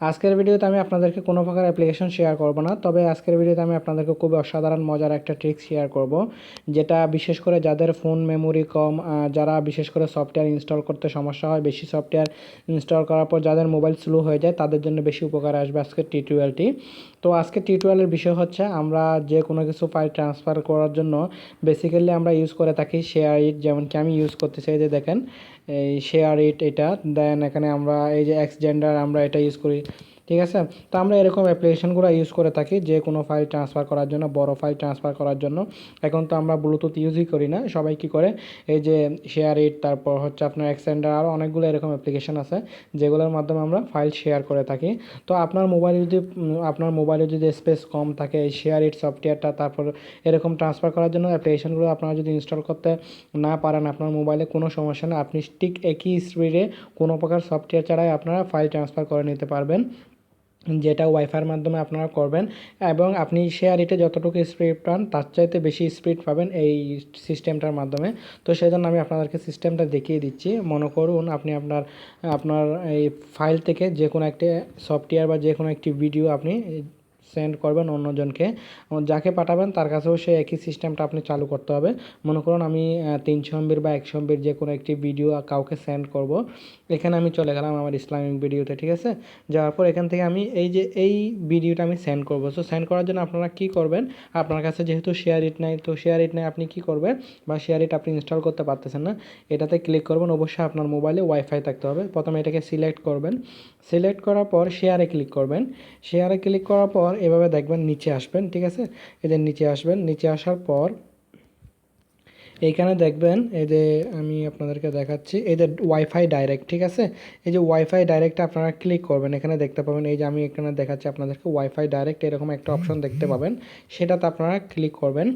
আজকের ভিডিওতে আমি আপনাদেরকে কোনো প্রকার অ্যাপ্লিকেশন শেয়ার করব না, তবে আজকের ভিডিওতে আমি আপনাদেরকে খুবই অসাধারণ, মজার একটা ট্রিক শেয়ার করব, যেটা বিশেষ করে যাদের ফোন মেমোরি কম যারা বিশেষ করে সফটওয়্যার ইনস্টল করতে সমস্যা হয়, বেশি সফটওয়্যার ইনস্টল করার পর যাদের মোবাইল স্লো হয়ে যায়, তাদের জন্য বেশি উপকার আসবে আজকের টিউটোরিয়ালটি তো আজকে টিউটোরিয়ালের বিষয় হচ্ছে, আমরা যে কোনো কিছু ফাইল ট্রান্সফার করার জন্য বেসিক্যালি আমরা ইউজ করে থাকি শেয়ার ইট যেমন কি আমি ইউজ করতে চাই যে দেখেন, এই শেয়ার ইট এটা দেন এখানে আমরা এই যে এক্স জেন্ডার আমরা এটা ইউজ করি। ঠিক আছে? তো আমরা এরকম অ্যাপ্লিকেশনগুলো ইউজ করে থাকি, যে কোনো ফাইল ট্রান্সফার করার জন্য, বড় ফাইল ট্রান্সফার করার জন্য। এখন তো আমরা ব্লুটুথ ইউজই করি না। সবাই কী করে? এই যে শেয়ার ইট তারপর হচ্ছে আপনার এক্সেন্ডার আরও অনেকগুলো এরকম অ্যাপ্লিকেশন আছে, যেগুলোর মাধ্যমে আমরা ফাইল শেয়ার করে থাকি। তো আপনার মোবাইলে যদি আপনার মোবাইলে যদি স্পেস কম থাকে, এই শেয়ার ইট সফটওয়্যারটা তারপর এরকম ট্রান্সফার করার জন্য অ্যাপ্লিকেশনগুলো আপনারা যদি ইনস্টল করতে না পারেন, আপনার মোবাইলে কোনো সমস্যা নেই। আপনি ঠিক একই স্পিডে কোনো প্রকার সফটওয়্যার ছাড়াই আপনারা ফাইল ট্রান্সফার করে নিতে পারবেন। যেটা ওয়াইফাইয়ের মাধ্যমে আপনারা করবেন এবং আপনি শেয়ার ইটে যতটুকু স্পিড পান, তার চাইতে বেশি স্পিড পাবেন এই সিস্টেমটার মাধ্যমে। তো সেই জন্য আমি আপনাদেরকে সিস্টেমটা দেখিয়ে দিচ্ছি। মনে করুন আপনি আপনার আপনার এই ফাইল থেকে যে কোনো একটি সফটওয়্যার বা যে কোনো একটি ভিডিও আপনি সেন্ড করবেন অন্যজনকে। যাকে পাঠাবেন, তার কাছেও সেই একই সিস্টেমটা আপনি চালু করতে হবে। মনে করুন আমি তিনশো এমবির বা একশো এমবির যে কোনো একটি ভিডিও কাউকে সেন্ড করব। এখানে আমি চলে গেলাম আমার ইসলামিক ভিডিওতে ঠিক আছে? যাওয়ার পর এখান থেকে আমি এই যে, এই ভিডিওটা আমি সেন্ড করব। সো সেন্ড করার জন্য আপনারা কি করবেন? আপনার কাছে যেহেতু শেয়ার ইট নাই, তো শেয়ার ইট নাই আপনি কি করবেন? বা শেয়ার ইট আপনি ইনস্টল করতে পারতেছেন না, এটাতে ক্লিক করবেন। অবশ্যই আপনার মোবাইলে ওয়াইফাই থাকতে হবে। প্রথমে এটাকে সিলেক্ট করবেন। সিলেক্ট করার পর শেয়ারে ক্লিক করবেন। শেয়ারে ক্লিক করার পর এভাবে দেখবেন নিচে আসবেন, ঠিক আছে? এদের নিচে আসবেন, নিচে আসার পর এইখানে দেখবেন এই যে আমি আপনাদেরকে দেখাচ্ছি, এই যে ওয়াইফাই ডাইরেক্ট ঠিক আছে? এই যে ওয়াইফাই ডাইরেক্টে আপনারা ক্লিক করবেন, এখানে দেখতে পাবেন, এই যে আমি এখানে দেখাচ্ছি আপনাদেরকে ওয়াইফাই ডাইরেক্ট এরকম একটা অপশন দেখতে পাবেন। সেটাতে আপনারা ক্লিক করবেন।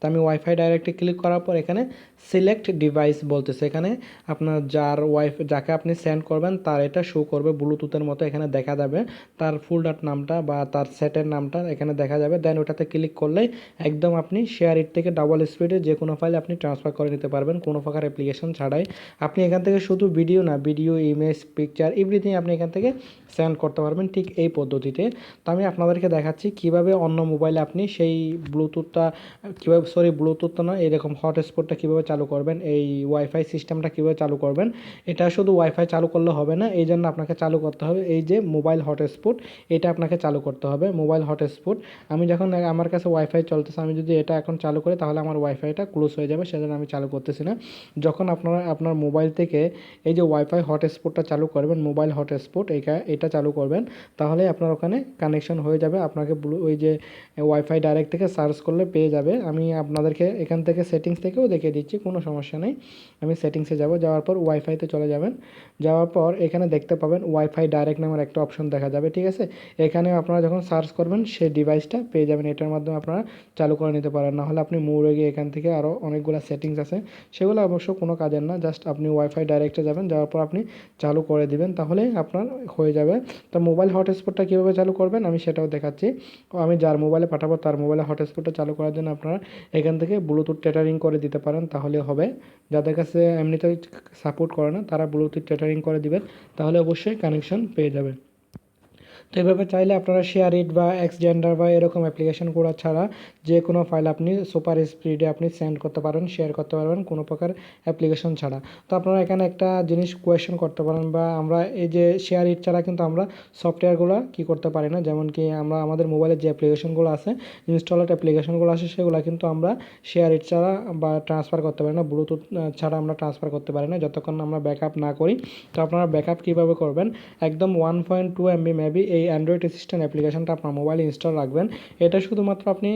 তো আমি ওয়াইফাই ডাইরেক্টে ক্লিক করার পর এখানে সিলেক্ট ডিভাইস বলতেছে। এখানে আপনার যার ওয়াইফ যাকে আপনি সেন্ড করবেন, তার এটা শো করবে। ব্লুটুথের মতো এখানে দেখা যাবে। তার ফুল ডাট নামটা বা তার সেটের নামটা এখানে দেখা যাবে। দেন ওটাতে ক্লিক করলে একদম আপনি শেয়ার ইট থেকে ডাবল স্পিডে যে কোনো ফাইল আপনি ট্রান্সফার করে নিতে পারবেন, কোনো প্রকার অ্যাপ্লিকেশন ছাড়াই। আপনি এখান থেকে শুধু ভিডিও না ভিডিও ইমেজ পিকচার এভরিথিং আপনি এখান থেকে সেন্ড করতে পারবেন ঠিক এই পদ্ধতিতে। তো আমি আপনাদেরকে দেখাচ্ছি কীভাবে অন্য মোবাইলে আপনি সেই ব্লুটুথটা কীভাবে সরি ব্লুটুথটা নয়, এরকম হটস্পটটা কীভাবে চালু করবেন, এই ওয়াইফাই সিস্টেমটা কীভাবে চালু করবেন, এটা শুধু ওয়াইফাই চালু করলে হবে না, এই জন্য আপনাকে চালু করতে হবে এই যে মোবাইল হটস্পট এটা আপনাকে চালু করতে হবে মোবাইল হটস্পট আমি যখন আমার কাছে ওয়াইফাই চলতেছে, আমি যদি এটা এখন চালু করি, তাহলে আমার ওয়াইফাইটা ক্লোজ হয়ে যাবে, সেজন্য আমি চালু করতেছি না। যখন আপনারা, আপনার মোবাইল থেকে এই যে ওয়াইফাই হটস্পটটা চালু করবেন মোবাইল হটস্পট এইটা এটা চালু করবেন, তাহলে আপনার ওখানে কানেকশন হয়ে যাবে, আপনাকে ব্লু ওই যে ওয়াইফাই ডাইরেক্ট থেকে সার্চ করলে পেয়ে যাবে। আমি আপনাদেরকে এখান থেকে সেটিংস থেকেও দেখিয়ে দিচ্ছি, কোনো সমস্যা নেই। আমি সেটিংসে যাব, যাওয়ার পর ওয়াইফাইতে চলে যাবেন। যাওয়ার পর এখানে দেখতে পাবেন ওয়াইফাই ডাইরেক্ট নামের একটা অপশন দেখা যাবে, ঠিক আছে? এখানে আপনারা যখন সার্চ করবেন, সেই ডিভাইসটা পেয়ে যাবেন। এটার মাধ্যমে আপনারা চালু করে নিতে পারেন। না হলে আপনি মোড়ে গিয়ে এখান থেকে আরও অনেকগুলো সেটিংস আছে, সেগুলো অবশ্য কোনো কাজের না জাস্ট আপনি ওয়াইফাই ডাইরেক্টে যাবেন, যাওয়ার পর আপনি চালু করে দিবেন, তাহলে আপনার হয়ে যাবে। তো মোবাইল হটস্পটটা কীভাবে চালু করবেন? আমি সেটাও দেখাচ্ছি। আমি যার মোবাইলে পাঠাবো, তার মোবাইলে হটস্পটটা চালু করার জন্য আপনারা এখান থেকে ব্লুটুথ ট্যাটারিং করে দিতে পারেন, তাহলে হবে। যাদের কাছে এমনিতে সাপোর্ট করে না, তারা ব্লুটুথ ট্যাটারিং করে দিবেন, তাহলে অবশ্যই কানেকশন পেয়ে যাবে তো এভাবে চাইলে আপনারা শেয়ার ইট বা এক্স জেন্ডার বা এরকম অ্যাপ্লিকেশন করা ছাড়া যে কোনো ফাইল আপনি সুপার স্পিডে আপনি সেন্ড করতে পারেন শেয়ার করতে পারবেন, কোনো প্রকার অ্যাপ্লিকেশন ছাড়া। তো আপনারা এখানে একটা জিনিস কোয়েশ্চেন করতে পারেন বা আমরা এই যে শেয়ার ইট ছাড়া কিন্তু আমরা সফটওয়্যারগুলো কী করতে পারি না? যেমন কি আমরা আমাদের মোবাইলের যে অ্যাপ্লিকেশনগুলো আছে ইনস্টলেড অ্যাপ্লিকেশনগুলো আছে, সেগুলো কিন্তু আমরা শেয়ার ইট ছাড়া বা ট্রান্সফার করতে পারি না ব্লুটুথ ছাড়া আমরা ট্রান্সফার করতে পারি না, যতক্ষণ আমরা ব্যাকআপ না করি। তো আপনারা ব্যাকআপ কীভাবে করবেন? একদম one point two MB maybe এই অ্যান্ড্রয়েড অ্যাসিস্ট্যান্ট অ্যাপ্লিকেশনটা আপনার মোবাইলে ইনস্টল রাখবেন। এটা শুধুমাত্র আপনি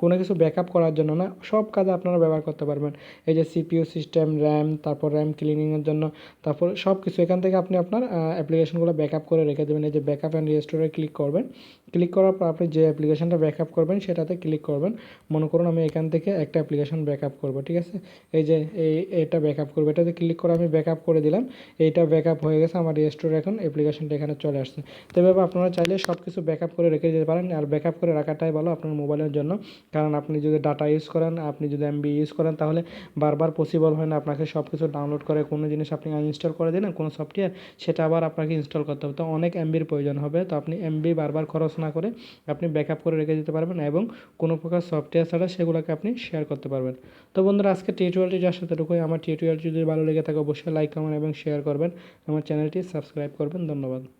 কোনো কিছু ব্যাকআপ করার জন্য না, সব কাজে আপনারা ব্যবহার করতে পারবেন। এই যে সিপিইউ সিস্টেম র্যাম তারপর র্যাম ক্লিনিংয়ের জন্য, তারপর সব কিছু এখান থেকে আপনি আপনার অ্যাপ্লিকেশনগুলো ব্যাকআপ করে রেখে দেবেন। এই যে ব্যাকআপ অ্যান্ড রেস্টোরে ক্লিক করবেন। ক্লিক করার পর আপনি যে অ্যাপ্লিকেশনটা ব্যাকআপ করবেন, সেটাতে ক্লিক করবেন। মনে করুন আমি এখান থেকে একটা অ্যাপ্লিকেশন ব্যাকআপ করব, ঠিক আছে? এই যে, এই, এটা ব্যাকআপ করব। এটাতে ক্লিক করে আমি ব্যাকআপ করে দিলাম। এইটা ব্যাকআপ হয়ে গেছে, আমার রেস্টোরে এখন অ্যাপ্লিকেশনটা এখানে চলে আসছে। তো এভাবে তবে আপনারা চাইলে সব কিছু ব্যাকআপ করে রেখে দিতে পারেন। আর ব্যাকআপ করে রাখাটাই ভালো আপনার মোবাইলের জন্য। কারণ আপনি যদি ডাটা ইউজ করেন, আপনি যদি এমবি ইউজ করেন, তাহলে বারবার পসিবল হয় না আপনাকে সব কিছু ডাউনলোড করে কোনো জিনিস আপনি আনইনস্টল করে দিলেন, কোনো সফটওয়্যার সেটা আবার আপনাকে ইনস্টল করতে হবে। তো অনেক এমবির প্রয়োজন হবে। তো আপনি এমবি বারবার খরচ না করে আপনি ব্যাকআপ করে রেখে দিতে পারবেন এবং কোনো প্রকার সফটওয়্যার ছাড়া সেগুলোকে আপনি শেয়ার করতে পারবেন। তো বন্ধুরা আজকে টিউটোরিয়ালটি যার সাথে এটুকুই। আমার টিউটোরিয়ালটি যদি ভালো লেগে থাকে, অবশ্যই লাইক কমেন্ট এবং শেয়ার করবেন। আমার চ্যানেলটি সাবস্ক্রাইব করবেন। ধন্যবাদ।